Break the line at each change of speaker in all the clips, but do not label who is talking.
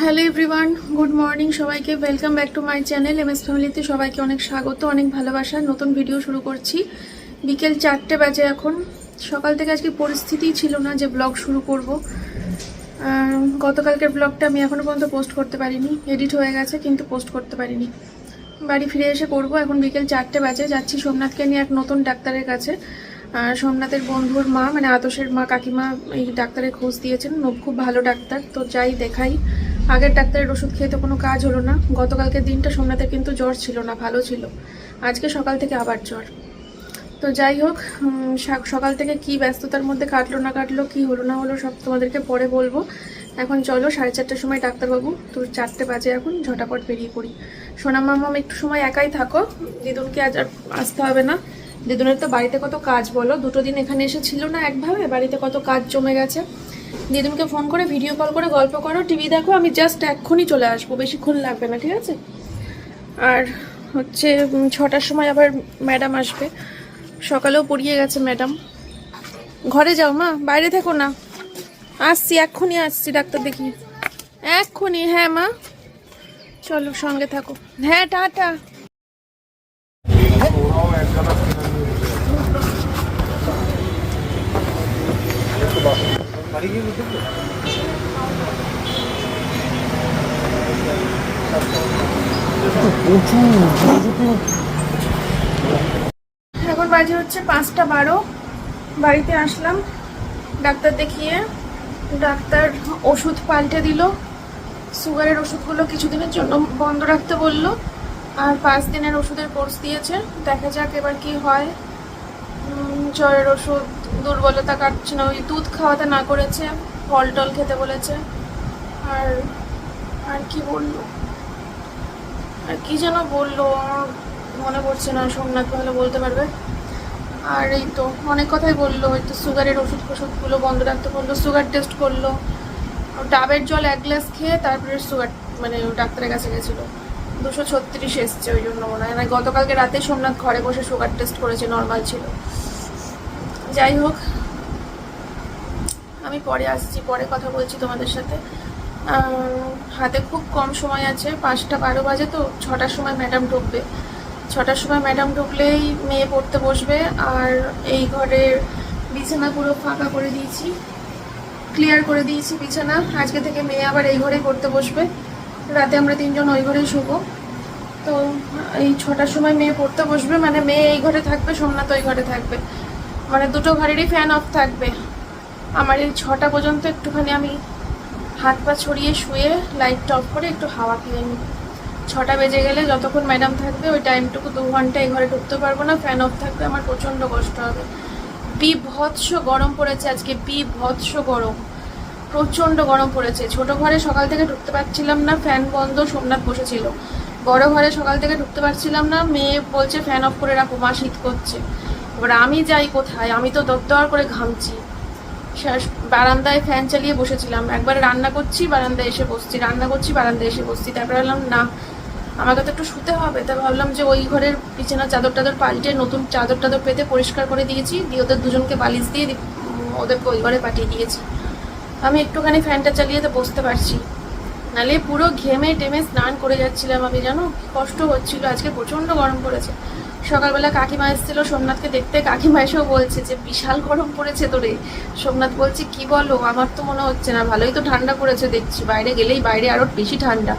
Hello everyone good morning সবাইকে. Welcome back to my channel M S ফ্যামিলিতে সবাইকে অনেক স্বাগত, অনেক ভালোবাসা। নতুন ভিডিও শুরু করছি। বিকেল চারটে বাজে এখন। সকাল থেকে আজকে পরিস্থিতিই ছিল না যে ব্লগ শুরু করব। গতকালকের ব্লগটা আমি এখনও পর্যন্ত পোস্ট করতে পারিনি। এডিট হয়ে গেছে, কিন্তু পোস্ট করতে পারিনি। বাড়ি ফিরে এসে করব। এখন বিকেল চারটে বাজে, যাচ্ছি সোমনাথকে নিয়ে এক নতুন ডাক্তারের কাছে। সোমনাথের বন্ধুর মা মানে আতসের মা কাকিমা, এই ডাক্তারের খোঁজ দিয়েছেন। খুব ভালো ডাক্তার, তো যাই দেখাই। আগের ডাক্তারের ওষুধ খেয়ে তো কোনো কাজ হলো না। গতকালকের দিনটা সোমনাথের কিন্তু জ্বর ছিল না, ভালো ছিল। আজকে সকাল থেকে আবার জ্বর। তো যাই হোক সকাল থেকে কি ব্যস্ততার মধ্যে কাটলো না কাটলো, কি হলো না হলো সব তোমাদেরকে পরে বলব। এখন চলো, সাড়ে চারটার সময় ডাক্তারবাবু, তো চারটে বাজে এখন, ঝটাপট বেরিয়ে পড়ি। সোনাম মামাম একটু সময় একাই থাকো। দিদুনকে আজ আর আসতে হবে না। দিদুনের তো বাড়িতে কত কাজ বলো? দুটো দিন এখানে এসে ছিল না একভাবে? বাড়িতে কত কাজ জমে গেছে? দিদুনকে ফোন করে ভিডিও কল করে, গল্প করো টিভি দেখো, আমি জাস্ট এক্ষুনি চলে আসব, বেশিক্ষণ লাগবে না, ঠিক আছে? আর হচ্ছে ছটার সময় আবার ম্যাডাম আসবে। সকালেও পড়িয়ে গেছে ম্যাডাম ঘরে যাও মা, বাইরে থেকো না। আসছি, এক্ষুনি আসছি, ডাক্তার দেখি এক্ষুনি হ্যাঁ মা। চলো, সঙ্গে থাকো। হ্যাঁ টাটা। এখন বাজে হচ্ছে পাঁচটা বারো। বাড়িতে আসলাম, ডাক্তার দেখিয়ে ডাক্তার ওষুধ পাল্টে দিল। সুগারের ওষুধগুলো কিছুদিনের জন্য বন্ধ রাখতে বলল, আর পাঁচ দিনের ওষুধের কোর্স দিয়েছে। দেখা যাক এবার কি হয়। জ্বরের ওষুধ, দুর্বলতা কাটছে না, ওই দুধ খাওয়াতে না করেছে, ফল টল খেতে বলেছে। আর আর কি বলল? আর কি যেন বলল, আমার মনে পড়ছে না, সোমনাথ ভালো বলতে পারবে। আর এই তো, অনেক কথাই বলল, ওই তো সুগারের ওষুধ ফষুধগুলো বন্ধ রাখতে বলল, সুগার টেস্ট করল। ডাবের জল এক গ্লাস খেয়ে তারপরে সুগার মানে ডাক্তারের কাছে গেছিল। দুশো ছত্রিশ এসছে, ওই জন্য মনে হয়। না গতকালকে রাতে সোমনাথ ঘরে বসে সুগার টেস্ট করেছে নর্মাল ছিল। যাই হোক, আমি পরে আসছি, পরে কথা বলছি তোমাদের সাথে। হাতে খুব কম সময় আছে, পাঁচটা বারো বাজে তো, ছটার সময় ম্যাডাম ঢুকবে। ছটার সময় ম্যাডাম ঢুকলেই মেয়ে পড়তে বসবে, আর এই ঘরের বিছানা পুরো ফাঁকা করে দিয়েছি ক্লিয়ার করে দিয়েছি বিছানা। আজকে থেকে মেয়ে আবার এই ঘরেই পড়তে বসবে। রাতে আমরা তিনজন ওই ঘরেই শুবো। তো এই ছটার সময় মেয়ে পড়তে বসবে মানে মেয়ে এই ঘরে থাকবে সোমনাথ ওই ঘরে থাকবে। মানে দুটো ঘরেরই ফ্যান অফ থাকবে। আমার এই ছটা পর্যন্ত একটুখানি আমি হাত পা ছড়িয়ে শুয়ে লাইটটা অফ করে একটু হাওয়া খেয়ে নিই। ছটা বেজে গেলে যতক্ষণ ম্যাডাম থাকবে, ওই টাইমটুকু দু ঘণ্টা এই ঘরে ঢুকতে পারব না ফ্যান অফ থাকবে, আমার প্রচণ্ড কষ্ট হবে। বিভৎস গরম পড়েছে আজকে, বিভৎস গরম। প্রচণ্ড গরম পড়েছে। ছোট ঘরে সকাল থেকে ঢুকতে পারছিলাম না, ফ্যান বন্ধ, সোমনাথ বসেছিল। বড় ঘরে সকাল থেকে ঢুকতে পারছিলাম না, মেয়ে বলছে, ফ্যান অফ করে রাখো, মা শীত করছে। এবার আমি যাই কোথায়? আমি তো দরদর করে ঘামছি। বারান্দায় ফ্যান চালিয়ে বসেছিলাম। একবার রান্না করছি, বারান্দায় এসে বসছি, রান্না করছি, বারান্দায় এসে বসছি। তারপরে ভাবলাম, না, আমাকে তো একটু শুতে হবে। তা ভাবলাম যে ওই ঘরের বিছানা চাদর টাদর পাল্টে নতুন চাদর টাদর পেতে পরিষ্কার করে দিয়েছি। দিয়ে ওদের দুজনকে বালিশ দিয়ে ওদেরকে ওই ঘরে পাঠিয়ে দিয়েছি। আমি একটুখানি ফ্যানটা চালিয়ে তো বসতে পারছি। নালে পুরো ঘেমে টেমে স্নান করে যাচ্ছিলাম আমি, জানো? কষ্ট হচ্ছিল, আজকে প্রচণ্ড গরম পড়েছে। সকালবেলা কাকিমা এসেছিল, সোমনাথকে দেখতে কাকিমা এসেও বলছে যে, বিশাল গরম পড়েছে তোরে। সোমনাথ বলছে, কি বলো, আমার তো মনে হচ্ছে না, ভালোই তো ঠান্ডা পড়েছে দেখছি, বাইরে গেলেই বাইরে আরও বেশি ঠান্ডা।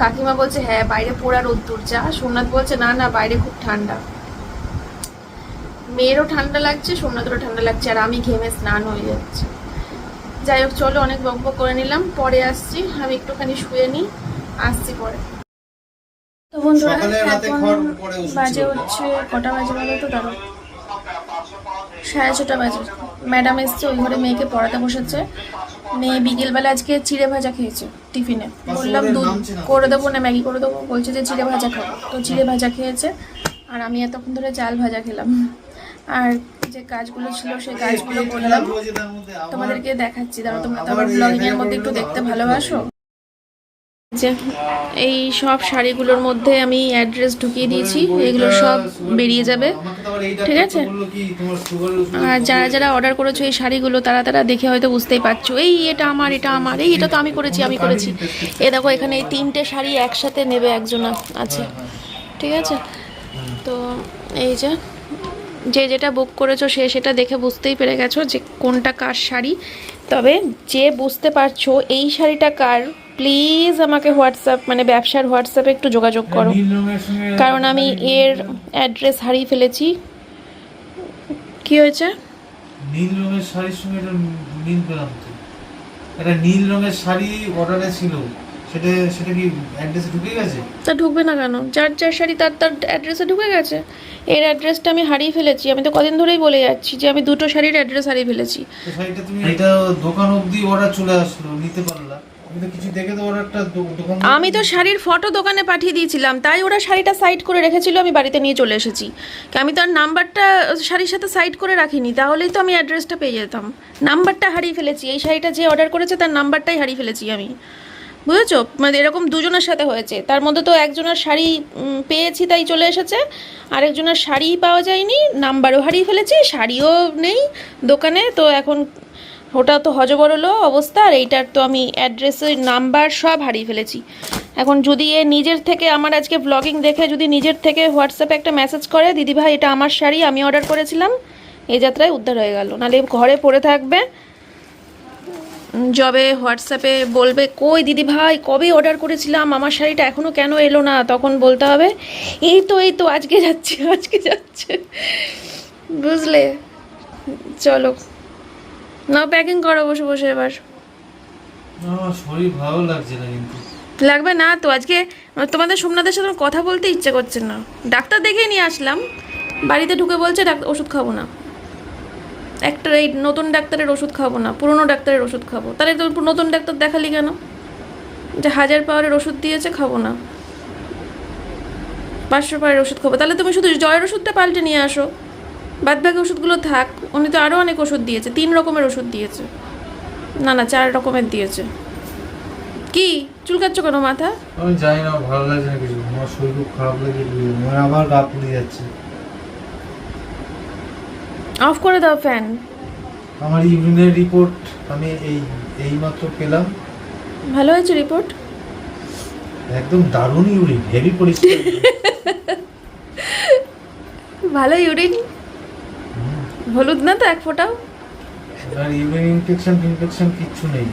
কাকিমা বলছে হ্যাঁ বাইরে পোড়া রোদ্দুর, যা। সোমনাথ বলছে, না না, বাইরে খুব ঠান্ডা। মেয়েরও ঠান্ডা লাগছে, সোমনাথেরও ঠান্ডা লাগছে, আর আমি ঘেমে স্নান হয়ে যাচ্ছে। যাই হোক চলো অনেক বক বক করে নিলাম। পরে আসছি। আমি একটুখানি শুয়ে নিই আসছি পরে। তো বন্ধুরা এখন বাজে হচ্ছে কটা বাজে বলো তো? ধরো সাড়ে ছটা বাজে। ম্যাডাম এসছে ওই ঘরে মেয়েকে পড়াতে বসেছে। মেয়ে বিকেলবেলা আজকে চিড়ে ভাজা খেয়েছে টিফিনে। বললাম দুধ। করে দেবো না ম্যাগি করে দেবো? বলছে যে চিড়ে ভাজা খাব। তো চিড়ে ভাজা খেয়েছে। আর আমি এতক্ষণ ধরে চাল ভাজা খেলাম। আর যে কাজগুলো ছিল, সেই কাজগুলো করলাম। তোমাদেরকে দেখাচ্ছি। দাঁড়া তোমরা তো আমার ব্লগিং এর মধ্যে একটু দেখতে ভালোবাসো? যে এই সব শাড়িগুলোর মধ্যে আমি অ্যাড্রেস ঢুকিয়ে দিয়েছি। এগুলো সব বেরিয়ে যাবে। ঠিক আছে? আর যারা যারা অর্ডার করেছ এই শাড়িগুলো, তারা তারা দেখে হয়তো বুঝতেই পারছ। এই এটা আমার এটা আমার, এই এটা তো আমি করেছি আমি করেছি। এ দেখো, এখানে এই তিনটে শাড়ি একসাথে নেবে একজন আছে। ঠিক আছে? তো এই যে যে যেটা বুক করেছ সে সেটা দেখে বুঝতেই পেরে গেছো যে কোনটা কার শাড়ি। তবে যে বুঝতে পারছ এই শাড়িটা কার প্লিজ আমাকে হোয়াটসঅ্যাপ মানে ব্যবসার হোয়াটসঅ্যাপে একটু যোগাযোগ করো। কারণ আমি এর অ্যাড্রেস হারিয়ে ফেলেছি। কি হয়েছে?
নীল রঙের শাড়ির সঙ্গে এটা মিল পেলাম নীল রঙের শাড়ি অর্ডারে ছিল। সেটা সেটা কি অ্যাড্রেসে ঢুকে গেছে?
তা ঢুকবে না কেন? যার যার শাড়ি তার তার অ্যাড্রেসে ঢুকে গেছে। এর অ্যাড্রেসটা আমি হারিয়ে ফেলেছি। আমি তো কদিন ধরেই বলে যাচ্ছি যে আমি দুটো শাড়ির অ্যাড্রেস হারিয়ে ফেলেছি।
তো শাড়িটা তুমি এটা দোকান অবধি অর্ডার চলে আসলো নিতে পারলা। আমি তো কিছু দেখে তো অর্ডারটা দোকান
আমি তো শাড়ির ফটো দোকানে পাঠিয়ে দিয়েছিলাম। তাই ওরা শাড়িটা সাইড করে রেখেছিল আমি বাড়িতে নিয়ে চলে এসেছি। আমি তো আর নাম্বারটা শাড়ির সাথে সাইড করে রাখিনি। তাহলেই তো আমি অ্যাড্রেসটা পেয়ে যেতাম। নাম্বারটা হারিয়ে ফেলেছি। এই শাড়িটা যে অর্ডার করেছে তার নাম্বারটাই হারিয়ে ফেলেছি আমি। বুঝেছ? মানে এরকম দুজনের সাথে হয়েছে। তার মধ্যে তো একজনের শাড়ি পেয়েছি তাই চলে এসেছে। আরেকজনের শাড়ি পাওয়া যায়নি, নাম্বারও হারিয়ে ফেলেছি, শাড়িও নেই দোকানে। তো এখন ওটা তো হজবরলো অবস্থা, আর এইটার তো আমি অ্যাড্রেসের নাম্বার সব হারিয়ে ফেলেছি। এখন যদি এ নিজের থেকে আমার আজকে ব্লগিং দেখে যদি নিজের থেকে হোয়াটসঅ্যাপে একটা মেসেজ করে দিদি ভাই এটা আমার শাড়ি, আমি অর্ডার করেছিলাম। এই যাত্রায় উদ্ধার হয়ে গেল। নাহলে ঘরে পড়ে থাকবে যবে হোয়াটসঅ্যাপে বলবে কই দিদি ভাই কবে অর্ডার করেছিলাম? আমার শাড়িটা এখনও কেন এলো না? তখন বলতে হবে এই তো এই তো আজকে যাচ্ছে আজকে যাচ্ছে। বুঝলে? চলো। না প্যাকিং করো বসে বসে এবার।
শরীর ভালো লাগছে না কিন্তু।
লাগবে না তো আজকে তোমাদের সোমনাথের সাথে কথা বলতে ইচ্ছে করছে না। ডাক্তার দেখেই নিয়ে আসলাম বাড়িতে ঢুকে বলছে ডাক্তার ওষুধ খাব না। একটা এই নতুন ডাক্তারের ওষুধ খাব না, পুরনো ডাক্তারের ওষুধ খাব। তাহলে তো নতুন ডাক্তার দেখালি কেন? যে হাজার পাওয়ারের ওষুধ দিয়েছে, খাব না। পাঁচশো পাওয়ারের ওষুধ খাব। তাহলে তুমি শুধু জয়ের ওষুধটা পাল্টে নিয়ে আসো। বাদ বাকি ওষুধগুলো থাক, উনি তো আরও অনেক ওষুধ দিয়েছে, তিন রকমের ওষুধ দিয়েছে। না না, চার রকমের দিয়েছে। কি? চুলকাচ্ছ কেন মাথা?
আমি জানি না, ভালো লাগছে না কিছু। আমার শরীর খারাপ আমার আবার গা পুড়ে যাচ্ছে।
অফ করে দাও ফ্যান
আমার ইউরিনের রিপোর্ট আমি এই এইমাত্র পেলাম।
ভালো হয়েছে রিপোর্ট
একদম দারুণ ইউরিন হেভি পরিষ্কার
ভালো ইউরিন হলুদ না তো এক ফোঁটাও?
আর ইউরিন ইনফেকশন ইনফেকশন কিচ্ছু নেই।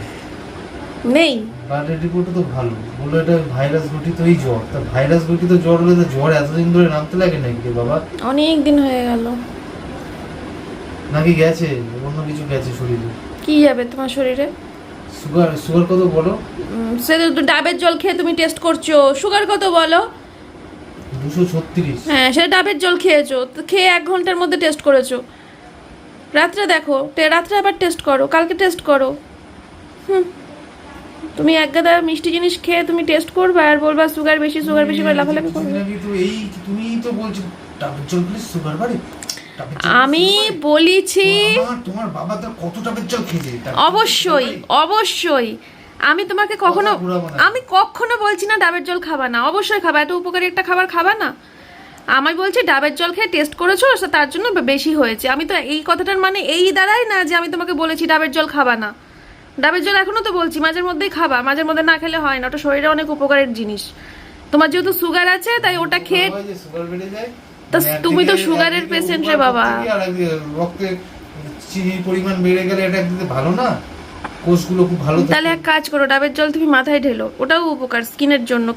নেই?
ব্লাডের রিপোর্টও তো ভালো। বলল এটা ভাইরাস ঘটিত এই জ্বর। তা ভাইরাস ঘটিত জ্বর হলে তো জ্বর এতদিন ধরে নামতে লাগে নাকি বাবা?
অনেক দিন হয়ে গেল।
নাকি গেছে? অন্য কিছু গেছে শরীরে।
কি যাবে তোমার শরীরে?
সুগার সুগার কত বলো?
সে তো ডাবের জল খেয়ে তুমি টেস্ট করছ। সুগার কত বলো?
দুশো ছত্রিশ।
হ্যাঁ সেটা ডাবের জল খেয়েছো। তো খেয়ে এক ঘণ্টার মধ্যে টেস্ট করেছ। রাত্রে দেখো রাত্রে আবার টেস্ট করো কালকে টেস্ট করো। হুম। তুমি এক গাদা মিষ্টি জিনিস খেয়ে তুমি টেস্ট করবে আর বলবা সুগার বেশি সুগার বেশি করে লাফালাফি করবে।
তুমি তো বলছো ডাবের জল খেলে সুগার বাড়ে?
আমি বলেছি
তোমার- বাবা তো কত খেয়েছে ডাবের
অবশ্যই অবশ্যই। আমি তোমাকে কখনো। আমি কখনো বলছি না ডাবের জল খাবা না। অবশ্যই খাবা এত উপকারী একটা খাবার খাবা না। আমি বলছি ডাবের জল খেয়ে টেস্ট করেছ তার জন্য বেশি হয়েছে। আমি তো এই কথাটার মানে এই দাঁড়াই না যে আমি তোমাকে বলেছি ডাবের জল খাবা না। ডাবের জল এখনও তো বলছি মাঝের মধ্যেই খাবা। মাঝের মধ্যে না খেলে হয় না ওটা শরীরে অনেক উপকারের জিনিস। তোমার যেহেতু সুগার আছে তাই ওটা খেয়ে তা
মানে
তুমি তো সুগারের patient রে বাবা।
রক্তে চিনির পরিমাণ বেড়ে গেলে এটা একদিকে ভালো না? কোষগুলো খুব ভালো
তাহলে এক কাজ করো ডাবের জল তুমি মাথায় ঢেলো। ওটাও উপকার স্কিনের জন্য।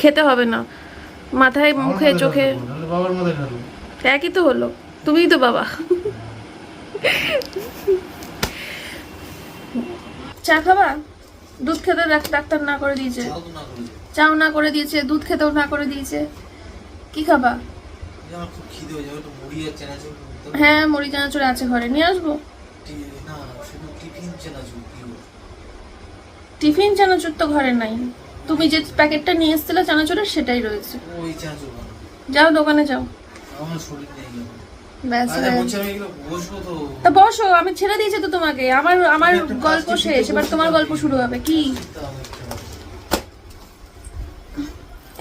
খেতে হবে না। মাথায় মুখে চোখে।
বাবার মাথায়।
একই তো হলো। তুমিই তো বাবা। চা খাবা? দুধ খেতে ডাক্তার না করে দিয়েছে। চাও না করে দিয়েছে দুধ খেতেও না করে দিয়েছে। কি খাবা?
আমার খুব খিদে হয়ে যাবে একটু মুড়ি আর চানাচুর
হ্যাঁ মুড়ি চানাচুর আছে ঘরে নিয়ে আসব?
না শুধু টিফিন চানাচুর
টিফিন চানাচুর তো ঘরে নাই। তুমি যে প্যাকেটটা নিয়ে এসেছিলে চানাচুরের সেটাই রয়েছে।
ওই চানাচুর
যাও দোকানে যাও।
আমার শরীর নেই
হয়ে।
তো।
বসো আমি ছেড়ে দিয়েছি তো তোমাকে। আমার আমার গল্প শেষ এবার তোমার গল্প শুরু হবে কি?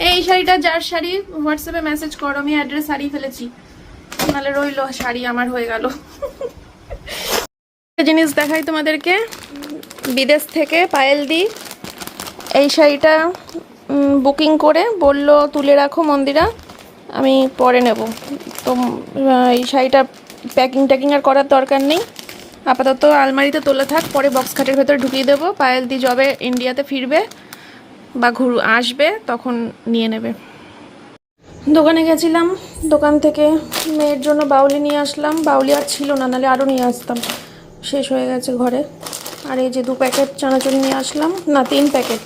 এই শাড়িটা যার শাড়ি হোয়াটসঅ্যাপে মেসেজ করো, আমি অ্যাড্রেস হারিয়ে ফেলেছি। নাহলে রইল, শাড়ি আমার হয়ে গেল। জিনিস দেখাই তোমাদেরকে। বিদেশ থেকে পায়েল দি, এই শাড়িটা বুকিং করে বলল, তুলে রাখো মন্দিরা, আমি পরে নেব। তো এই শাড়িটা প্যাকিং ট্যাকিং আর করার দরকার নেই। আপাতত আলমারিতে তোলা থাক, পরে বক্স খাটের ভেতরে ঢুকিয়ে দেবো। পায়েল দি জবে ইন্ডিয়াতে ফিরবে। বা ঘুর, আসবে, তখন নিয়ে নেবে। দোকানে গেছিলাম, দোকান থেকে মেয়ের জন্য বাউলি নিয়ে আসলাম। বাউলি আর ছিল না, নাহলে আরও নিয়ে আসতাম। শেষ হয়ে গেছে ঘরে। আর এই যে দু প্যাকেট চানাচুর নিয়ে আসলাম, না, তিন প্যাকেট।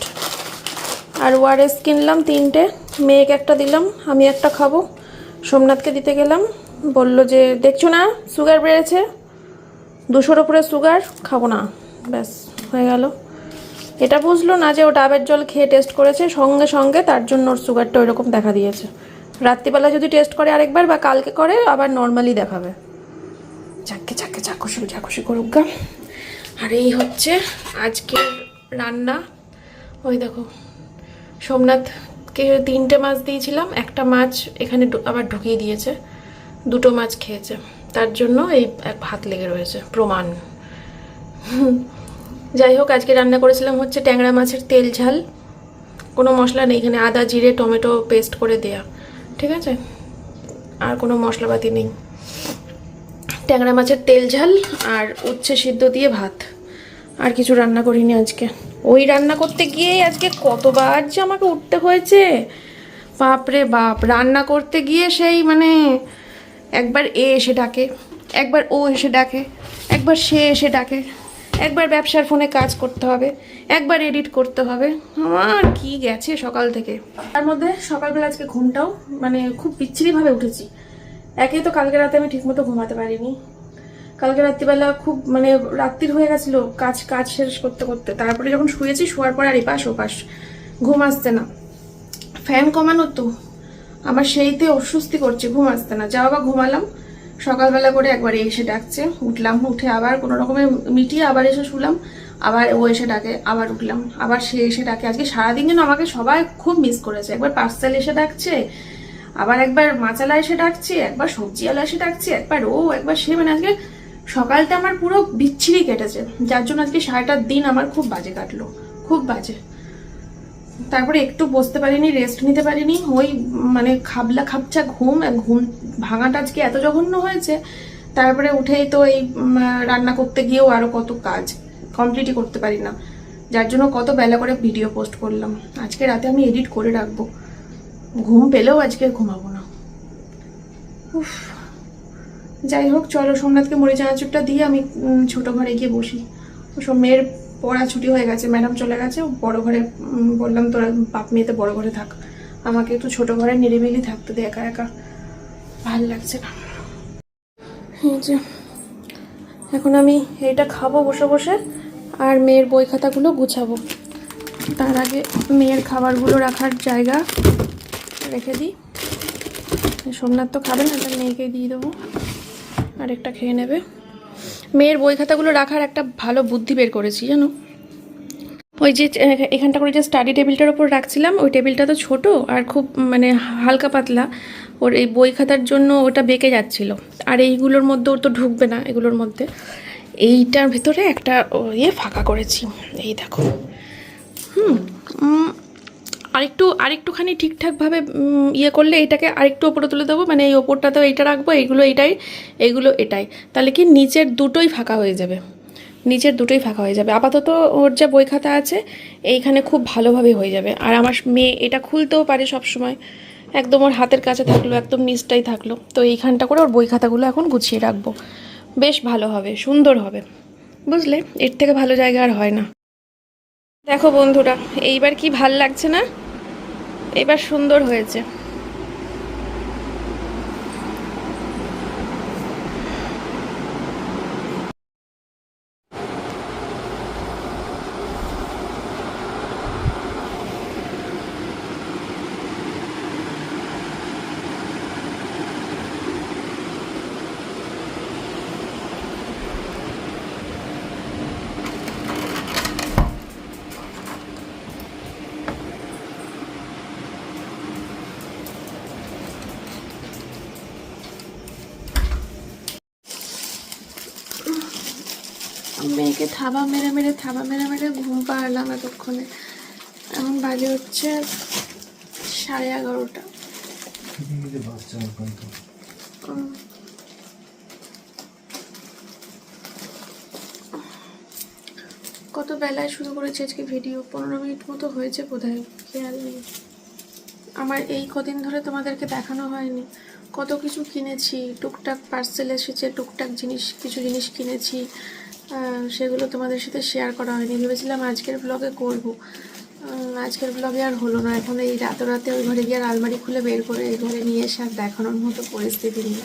আর ওয়ারেস কিনলাম তিনটে, মেয়েকে একটা দিলাম, আমি একটা খাব। সোমনাথকে দিতে গেলাম, বলল যে, দেখছ না, সুগার বেড়েছে? দুশোর ওপরে সুগার, খাব না। ব্যাস, হয়ে গেল। এটা বুঝলো না যে ও ডাবের জল খেয়ে টেস্ট করেছে, সঙ্গে সঙ্গে তার জন্য ওর সুগারটা ওইরকম দেখা দিয়েছে। রাত্রিবেলা যদি টেস্ট করে আরেকবার বা কালকে করে, আবার নর্মালি দেখাবে। যা খুশি যা খুশি করুক গা। আর এই হচ্ছে আজকের রান্না। ওই দেখো, সোমনাথকে তিনটে মাছ দিয়েছিলাম। একটা মাছ এখানে আবার ঢুকিয়ে দিয়েছে। দুটো মাছ খেয়েছে। তার জন্য এই এক ভাত লেগে রয়েছে। প্রমাণ। যাই হোক, আজকে রান্না করেছিলাম হচ্ছে ট্যাংরা মাছের তেল ঝাল। কোনো মশলা নেই, এখানে আদা, জিরে, টমেটো পেস্ট করে দেয়া। ঠিক আছে? আর কোনো মশলাপাতি নেই। ট্যাংরা মাছের তেল ঝাল আর উচ্ছে সিদ্ধ দিয়ে ভাত। আর কিছু রান্না করিনি আজকে। ওই রান্না করতে গিয়েই আজকে কতবার যে আমাকে উঠতে হয়েছে। বাপরে বাপ, রান্না করতে গিয়ে সেই মানে একবার এ এসে ডাকে, একবার ও এসে ডাকে, একবার সে এসে ডাকে। একবার ব্যবসার ফোনে কাজ করতে হবে, একবার এডিট করতে হবে। আমার কি গেছে সকাল থেকে। তার মধ্যে সকালবেলা আজকে ঘুমটাও মানে খুব বিচ্ছিরিভাবে উঠেছি। একে তো কালকে রাতে আমি ঠিকমতো ঘুমাতে পারিনি। কালকে রাত্রিবেলা খুব মানে রাত্রির হয়ে গেছিল কাজ কাজ শেষ করতে করতে। তারপরে যখন শুয়েছি, শোয়ার পর আর এপাশ ওপাশ, ঘুম আসছে না। ফ্যান কমানো তো, আমার সেইতে অস্বস্তি করছে, ঘুম আসতে না। যা বাবা ঘুমালাম সকালবেলা করে একবার এসে ডাকছে। উঠলাম, উঠে আবার কোনো রকমের মিটিয়ে আবার এসে শুলাম। আবার ও এসে ডাকে, আবার উঠলাম। আবার সে এসে ডাকে। আজকে সারাদিন যেন আমাকে সবাই খুব মিস করেছে। একবার পার্সেল এসে ডাকছে, আবার একবার মাচালা এসে ডাকছে, একবার সবজিওয়ালা এসে ডাকছে, একবার ও, একবার সে। মানে আজকে সকালটা আমার পুরো বিচ্ছিরি কেটেছে। যার জন্য আজকে সারাটা দিন আমার খুব বাজে কাটলো। খুব বাজে। তারপরে একটু বসতে পারিনি রেস্ট নিতে পারিনি। ওই মানে খাবলা খাপচা ঘুম ঘুম ভাঙাটা আজকে এত জঘন্য হয়েছে। তারপরে উঠেই তো এই রান্না করতে গিয়েও আরও কত কাজ কমপ্লিটই করতে পারি না। যার জন্য কত বেলা করে ভিডিও পোস্ট করলাম। আজকে রাতে আমি এডিট করে রাখব। ঘুম পেলেও আজকে ঘুমাবো না। উফ। যাই হোক, চলো সোমনাথকে মুড়ি চানাচুরটা দিয়ে আমি ছোট ঘরে গিয়ে বসি। সব মেয়ের পড়া ছুটি হয়ে গেছে ম্যাডাম চলে গেছে, বড় ঘরে বললাম তোরা বাপ মেয়েতে বড় ঘরে থাক। আমাকে একটু ছোট ঘরে নিরিবিলি থাকতে দে একা একা। ভালো লাগছে না। এখন আমি এইটা খাব বসে বসে, আর মেয়ের বই খাতাগুলো গুছাবো। তার আগে মেয়ের খাবারগুলো রাখার জায়গা রেখে দিই। সোমনাথ তো খাবে না মেয়েকে দিয়ে দেবো। আরেকটা খেয়ে নেবে। মেয়ের বই খাতাগুলো রাখার একটা ভালো বুদ্ধি বের করেছি, জানো? ওই যে এখানটা করে যে স্টাডি টেবিলটার ওপর রাখছিলাম, ওই টেবিলটা তো ছোট আর খুব মানে হালকা পাতলা। ওর এই বই খাতার জন্য ওটা বেঁকে যাচ্ছিল। আর এইগুলোর মধ্যে ওর তো ঢুকবে না এগুলোর মধ্যে। এইটার ভেতরে একটা ইয়ে ফাঁকা করেছি। এই দেখো। হুম আরেকটু, আরেকটুখানি ঠিকঠাকভাবে ইয়ে করলে এটাকে আরেকটু ওপরে তুলে দেবো। মানে এই ওপরটাতেও এইটা রাখব, এইগুলো এটাই এইগুলো এটাই। তাহলে কি নিচের দুটোই ফাঁকা হয়ে যাবে? নিচের দুটোই ফাঁকা হয়ে যাবে। আপাতত ওর যা বই খাতা আছে, এইখানে খুব ভালোভাবে হয়ে যাবে। আর আমার মেয়ে এটা খুলতেও পারে সব সময় একদম ওর হাতের কাছে থাকল, একদম নিচটাই থাকল। তো এইখানটা করে ওর বই খাতাগুলো এখন গুছিয়ে রাখব। বেশ ভালো হবে, সুন্দর হবে। বুঝলে? এর থেকে ভালো জায়গা আর হয় না। দেখো বন্ধুরা, এইবার কি ভালো লাগছে না? এবার সুন্দর হয়েছে। মেয়েকে থাবা মেরে মেরে থাবা মেরে মেরে ঘুম পাড়লাম এতক্ষণে। এখন বাজে হচ্ছে সাড়ে এগারোটা। কত বেলায় শুরু করেছি আজকে ভিডিও? পনেরো মিনিট মতো হয়েছে বোধহয় খেয়াল নেই। আমার এই কদিন ধরে তোমাদেরকে দেখানো হয়নি। কত কিছু কিনেছি, টুকটাক পার্সেল এসেছে, টুকটাক জিনিস, কিছু জিনিস কিনেছি সেগুলো তোমাদের সাথে শেয়ার করা হয়নি। ভেবেছিলাম আজকের ব্লগে করব। আজকের ব্লগে আর হলো না। এখন এই রাতে ওই ঘরে গিয়ে আর আলমারি খুলে বের করে এই ঘরে নিয়ে এসে আর দেখানোর মতো পরিস্থিতি নেই।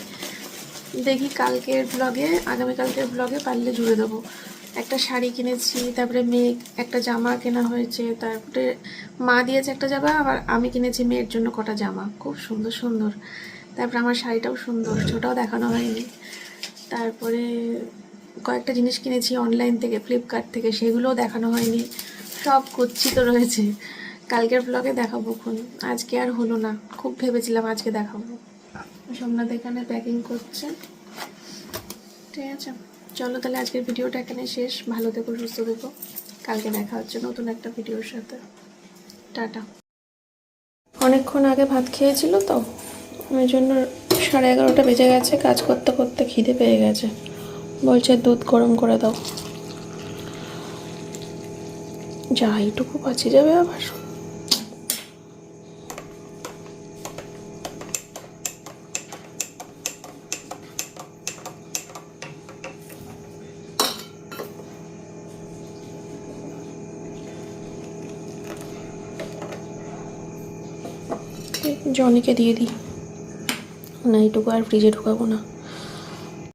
দেখি কালকের ব্লগে আগামীকালকের ব্লগে পারলে জুড়ে দেবো। একটা শাড়ি কিনেছি, তারপরে মেয়ে, একটা জামা কেনা হয়েছে, তারপরে মা দিয়েছে একটা জামা, আবার আমি কিনেছি মেয়ের জন্য কটা জামা। খুব সুন্দর সুন্দর। তারপরে আমার শাড়িটাও সুন্দর সেটাও দেখানো হয়নি। তারপরে কয়েকটা জিনিস কিনেছি অনলাইন থেকে ফ্লিপকার্ট থেকে, সেগুলোও দেখানো হয়নি। সব গচ্ছিত রয়েছে। কালকের ব্লগে দেখাবো খুন আজকে আর হলো না। খুব ভেবেছিলাম আজকে দেখাবো। সোমনাথ এখানে প্যাকিং করছে। ঠিক আছে? চলো তাহলে আজকের ভিডিওটা এখানে শেষ। ভালো থেকো, সুস্থ থেকো। কালকে দেখা হচ্ছে নতুন একটা ভিডিওর সাথে। টাটা। অনেকক্ষণ আগে ভাত খেয়েছিল তো, ওই জন্য সাড়ে এগারোটা বেজে গেছে, কাজ করতে করতে খিদে পেয়ে গেছে। বলছে, দুধ গরম করে দাও। যা এইটুকু বাঁচে যাবে আবার। জনিকে দিয়ে দিই। না এইটুকু আর ফ্রিজে ঢুকাবো না।